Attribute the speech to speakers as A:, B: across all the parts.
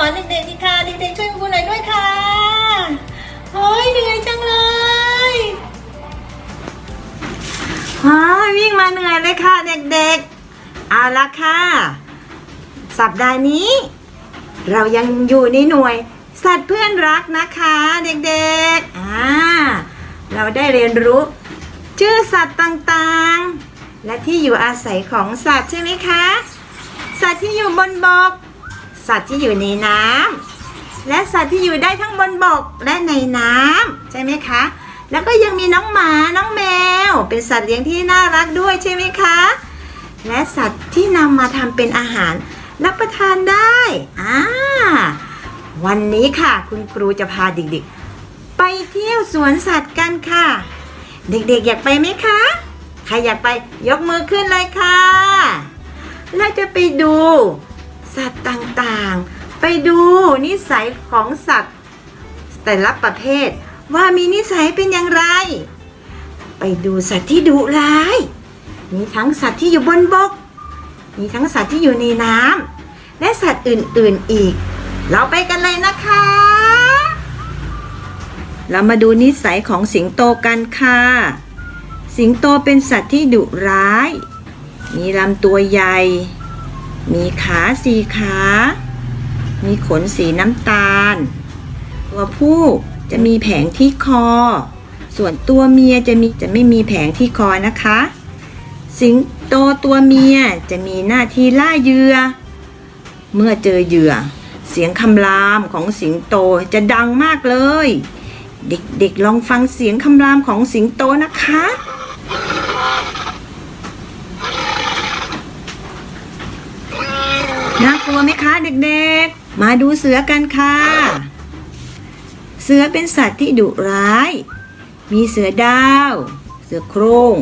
A: สอนเด็กๆดีค่ะเด็กๆช่วยครูหน่อยด้วยค่ะเฮ้ยเหนื่อยจังเลย
B: ฮ่าวิ่งมาเหนื่อยเลยค่ะเด็กๆเอาละค่ะ สัปดาห์นี้ เรายังอยู่ในหน่วย สัตว์เพื่อนรักนะคะเด็กๆอ่าเราได้เรียนรู้ ชื่อสัตว์ต่างๆ และที่อยู่อาศัยของสัตว์ใช่ไหมคะ สัตว์ที่อยู่บนบก สัตว์ที่อยู่ในน้ำและสัตว์ที่อยู่ได้ทั้งบนบกและในน้ำใช่ไหมคะ แล้วก็ยังมีน้องหมาน้องแมว เป็นสัตว์เลี้ยงที่น่ารักด้วยใช่ไหมคะ และสัตว์ที่นำมาทำเป็นอาหารรับประทานได้อ่าวันนี้ค่ะ คุณครูจะพาเด็กๆ ไปเที่ยวสวนสัตว์กันค่ะ เด็กๆ อยากไปไหมคะ ใครอยากไปยกมือขึ้นเลยค่ะ เราจะไปดู สัตว์ต่างๆ ไปดูนิสัยของสัตว์ แต่ละประเภทว่ามีนิสัยเป็นอย่างไร ไปดูสัตว์ที่ดุร้าย มีทั้งสัตว์ที่อยู่บนบก มีทั้งสัตว์ที่อยู่ในน้ำและสัตว์อื่นๆอีก เราไปกันเลยนะคะ เรามาดูนิสัยของสิงโตกันค่ะ สิงโตเป็นสัตว์ที่ดุร้าย มีลำตัวใหญ่ มีขาสี่ขา มีขนสีน้ำตาล ตัวผู้จะมีแผงที่คอ ส่วนตัวเมียจะมีจะไม่มีแผงที่คอนะคะ สิงโตตัวเมียจะมีหน้าที่ล่าเหยื่อ เมื่อเจอเหยื่อ เสียงคำรามของสิงโตจะดังมากเลย เด็กๆลองฟังเสียงคำรามของสิงโตนะคะ น่ากลัวไหมคะเด็กๆ มาดูเสือกันค่ะ เสือเป็นสัตว์ที่ดุร้าย มีเสือดาว เสือโครง่ง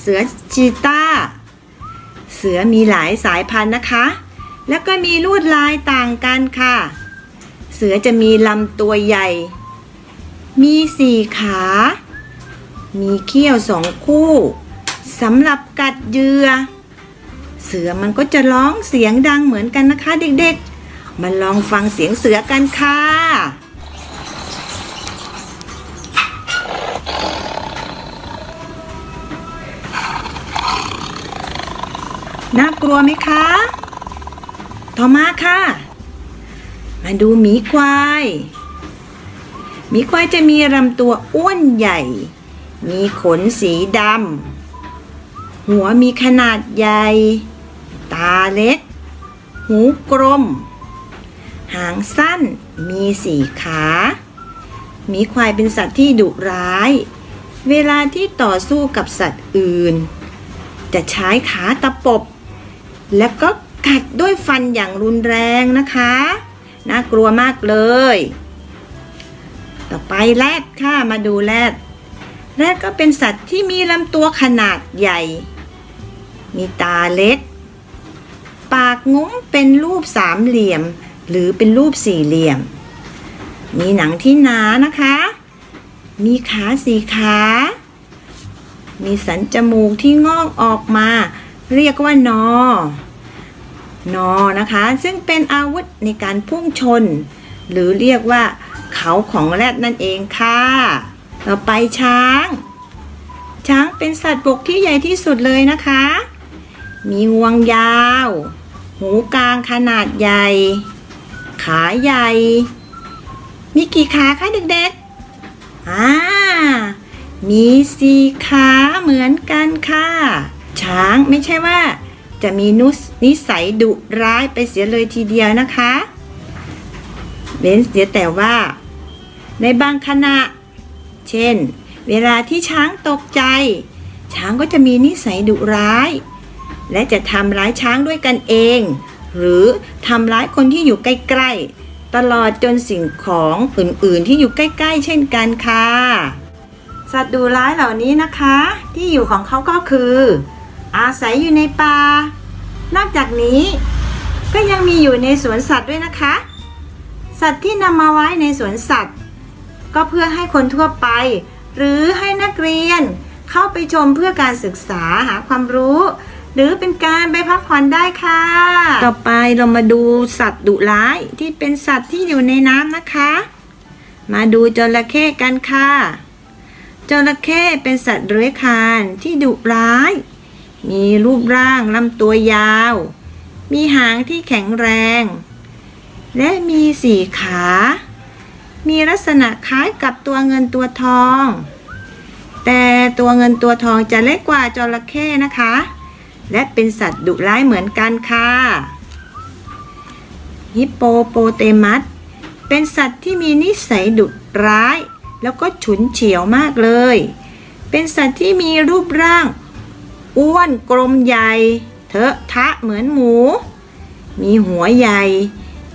B: เสือชีตาเสือมีหลายสายพันธุ์นะคะ แล้วก็มีลวดลายต่างกันค่ะ เสือจะมีลำตัวใหญ่ มีสี่ขา มีเขี้ยวสองคู่สำหรับกัดเหยื่อ เสือมันก็จะร้องเสียงดังเหมือนกันนะคะ เด็กๆ มาลองฟังเสียงเสือกันค่ะน่ากลัวไหมคะ ต่อมาค่ะ มาดูหมีควาย หมีควายจะมีลำตัวอ้วนใหญ่ มีขนสีดำ หัวมีขนาดใหญ่ ตาเล็ก หูกลม หางสั้น มีสีขาหมีควายเป็นสัตว์ที่ดุร้าย เวลาที่ต่อสู้กับสัตว์อื่น จะใช้ขาตะปบ แล้วก็กัดด้วยฟันอย่างรุนแรงนะคะ น่ากลัวมากเลย ต่อไปแรดค่ะ มาดูแรดแรดก็เป็นสัตว์ที่มีลำตัวขนาดใหญ่ มีตาเล็ก ปากงุ้มเป็นรูปสามเหลี่ยม หรือเป็นรูปสี่เหลี่ยม มีหนังที่หนานะคะ มีขาสีขา มีสันจมูกที่งอกออกมา เรียกว่านอ นอนะคะ ซึ่งเป็นอาวุธในการพุ่งชน หรือเรียกว่าเขาของแรดนั่นเองค่ะ ต่อไปช้าง ช้างเป็นสัตว์บกที่ใหญ่ที่สุดเลยนะคะ มีงวงยาว หูกลางขนาดใหญ่ ขาใหญ่ มีกี่ขาคะเด็กๆ อ่า มีสี่ขาเหมือนกันค่ะ ช้างไม่ใช่ว่า จะมีนุสนิสัยดุร้ายไปเสียเลยทีเดียวนะคะเว้นเสียแต่ว่า ในบางขณะ เช่น เวลาที่ช้างตกใจ ช้างก็จะมีนิสัยดุร้าย และจะทำร้ายช้างด้วยกันเอง หรือทำร้ายคนที่อยู่ใกล้ๆ ตลอดจนสิ่งของอื่นๆที่อยู่ใกล้ๆ เช่นกันค่ะ สัตว์ดุร้ายเหล่านี้นะคะ ที่อยู่ของเขาก็คือ อาศัยอยู่ในป่า นอกจากนี้ ก็ยังมีอยู่ในสวนสัตว์ด้วยนะคะ สัตว์ที่นำมาไว้ในสวนสัตว์ ก็เพื่อให้คนทั่วไป หรือให้นักเรียนเข้าไปชมเพื่อการศึกษาหาความรู้ หรือเป็นการไปพักผ่อนได้ค่ะ ต่อไปเรามาดูสัตว์ดุร้ายที่เป็นสัตว์ที่อยู่ในน้ำนะคะ มาดูจระเข้กันค่ะ จระเข้เป็นสัตว์เลื้อยคลานที่ดุร้าย มีรูปร่างลำตัวยาว มีหางที่แข็งแรง และมีสี่ขา มีลักษณะคล้ายกับตัวเงินตัวทอง แต่ตัวเงินตัวทองจะเล็กกว่าจระเข้นะคะ และเป็นสัตว์ดุร้ายเหมือนกันค่ะ ฮิปโปโปเตมัส เป็นสัตว์ที่มีนิสัยดุร้าย แล้วก็ฉุนเฉียวมากเลย เป็นสัตว์ที่มีรูปร่าง อ้วนกลมใหญ่ เถอะทะเหมือนหมู มีหัวใหญ่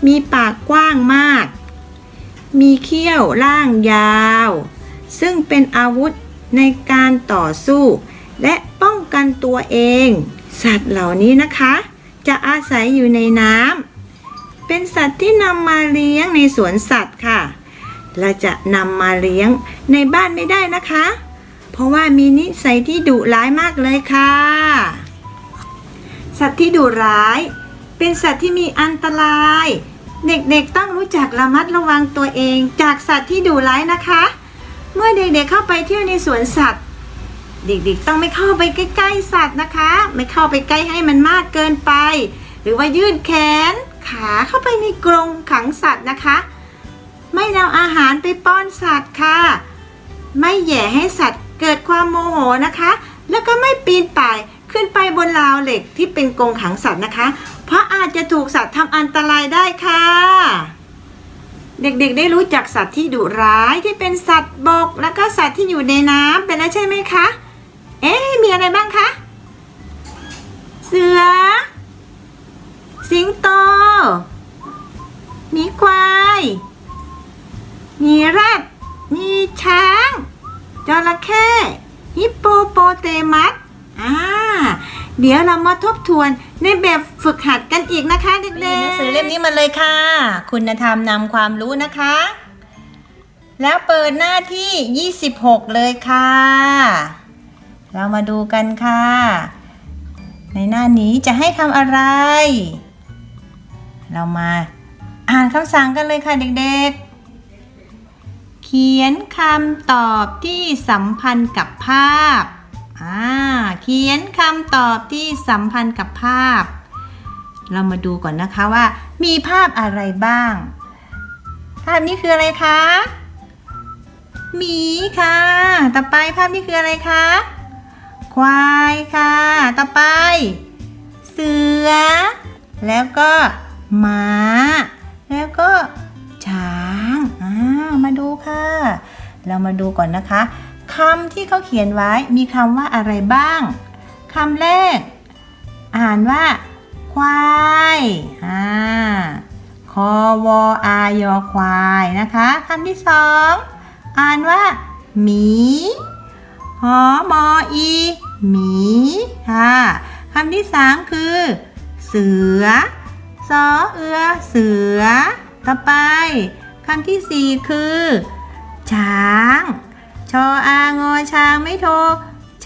B: มีปากกว้างมาก มีเขี้ยวล่างยาว ซึ่งเป็นอาวุธในการต่อสู้และป้องกันตัวเอง สัตว์เหล่านี้นะคะ จะอาศัยอยู่ในน้ำเป็นสัตว์ที่นำมาเลี้ยงในสวนสัตว์ค่ะเราจะนำมาเลี้ยงในบ้านไม่ได้นะคะ เพราะว่ามีนิสัยที่ดุร้ายมากเลยค่ะ สัตว์ที่ดุร้าย เป็นสัตว์ที่มีอันตราย เด็กๆต้องรู้จักระมัดระวังตัวเอง จากสัตว์ที่ดุร้ายนะคะ เมื่อเด็กๆเข้าไปเที่ยวในสวนสัตว์ เด็กๆ ต้องไม่เข้าไปใกล้ๆสัตว์นะคะ ไม่เข้าไปใกล้ให้มันมากเกินไป หรือว่ายื่นแขนขาเข้าไปในกรงขังสัตว์นะคะ ไม่นำอาหารไปป้อนสัตว์ค่ะ ไม่แหย่ให้สัตว์เกิดความโมโหนะคะ แล้วก็ไม่ปีนป่ายขึ้นไปบนราวเหล็กที่เป็นกรงขังสัตว์นะคะ เพราะอาจจะถูกสัตว์ทำอันตรายได้ค่ะ เด็กๆ ได้รู้จักสัตว์ที่ดุร้ายที่เป็นสัตว์บก แล้วก็สัตว์ที่อยู่ในน้ำเป็นแล้วใช่ไหมคะ เอ๊ะมีอะไรบ้างคะ เสือ สิงโตมีควายมีแรดมีช้างจระเข้ฮิปโปโปเตมัสอ่าเดี๋ยวเรามาทบทวนในแบบฝึกหัดกันอีกนะคะเด็กๆหนังสือเล่มนี้มาเลยค่ะ คุณธรรมนำความรู้นะคะ แล้วเปิดหน้าที่ 26 เลยค่ะ เรามาดูกันค่ะ ในหน้านี้จะให้ทำอะไร เรามาอ่านคำสั่งกันเลยค่ะเด็กๆ เขียนคำตอบที่สัมพันธ์กับภาพอ่าเขียนคำตอบที่สัมพันธ์กับภาพ เรามาดูก่อนนะคะว่า มีภาพอะไรบ้าง ภาพนี้คืออะไรคะหมีค่ะ ต่อไปภาพนี้คืออะไรคะ ควายค่ะ ต่อไป เสือ แล้วก็หมา แล้วก็ช้างอ่ามาดูค่ะ เรามาดูก่อนนะคะคำที่เขาเขียนไว้มีคำว่าอะไรบ้างคำแรก อ่านว่า ควายอ่าคอวออายอควายนะคะคำที่สองอ่านว่าหมีหอมออี หมีค่ะคำที่สามคือ เสือสอเอือเสือ ต่อไปคำที่สี่คือ ช้าง ชออางอช้างไม่โท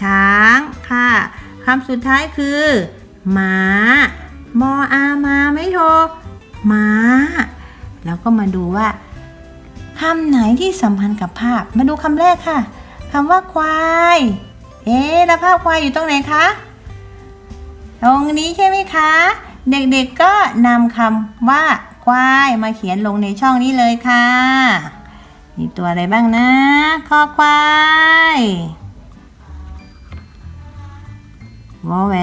B: ช้างค่ะคำสุดท้ายคือม้ามออามาไม่โทม้าแล้วก็มาดูว่าคำไหนที่สัมพันธ์กับภาพ มาดูคำแรกค่ะคำว่าควาย เอ๊ะแล้วภาพควายอยู่ตรงไหนคะ ตรงนี้ใช่ไหมคะ เด็กๆก็นำคำว่าควายมาเขียนลงในช่องนี้เลยค่ะ มีตัวอะไรบ้างนะคอควายวอแหว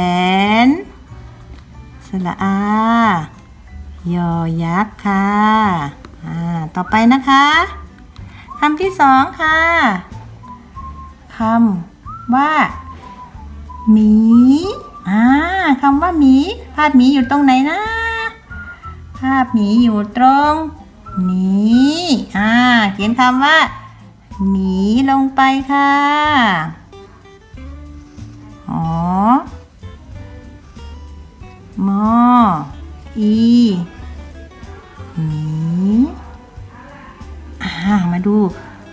B: นสระอายอยักษ์ค่ะ อ่า ต่อไปนะคะ คำที่สองค่ะ คำ ว่าหมีอ่าคำว่าหมี ภาพหมีอยู่ตรงไหนนะ ภาพหมีอยู่ตรงนี้อ่าเขียนคำว่าหมีลงไปค่ะหอมออีหมีอ่ามาดู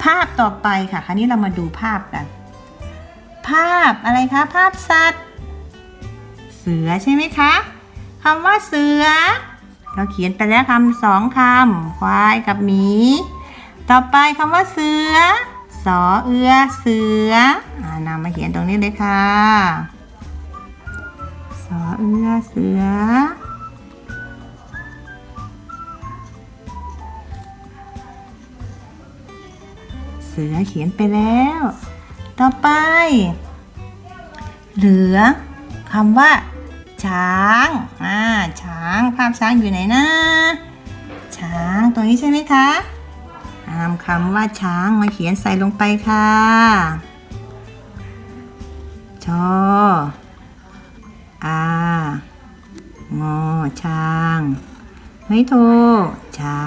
B: ภาพต่อไปค่ะ คราวนี้เรามาดูภาพกันาพอะไรคะ ภาพสัตว์ เสือใช่ไหมคะคำว่าเสือ เราเขียนไปแล้วคำสองคำควายกับหมี ต่อไปคำว่าเสือสอเอือเสืออนำมาเขียนตรงนี้เลยค่ะสอเอือเสือ เสือเขียนไปแล้ว ต่อไป เหลือคำว่า ช้างอ่าช้างภาพช้างอยู่ไหนนะ ช้างตรงนี้ใช่ไหมคะนำคำว่าช้างมาเขียนใส่ลงไปค่ะชออางอช้างไม่โทช้า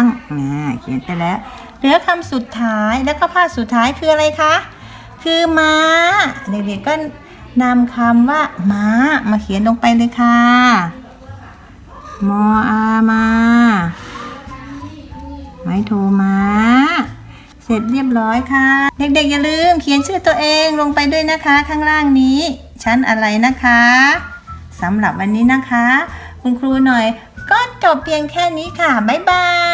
B: งนะเขียนไปแล้ว เหลือคำสุดท้ายแล้วก็ภาพสุดท้ายคืออะไรคะ คือม้า เด็กๆก็ นำคำว่าม้ามาเขียนลงไปเลยค่ะ มออามาไม่โทมาเสร็จเรียบร้อยค่ะ เด็กๆอย่าลืมเขียนชื่อตัวเองลงไปด้วยนะคะ ข้างล่างนี้ชั้นอะไรนะคะสำหรับวันนี้นะคะ คุณครูหน่อยก็จบเพียงแค่นี้ค่ะ บ๊ายบาย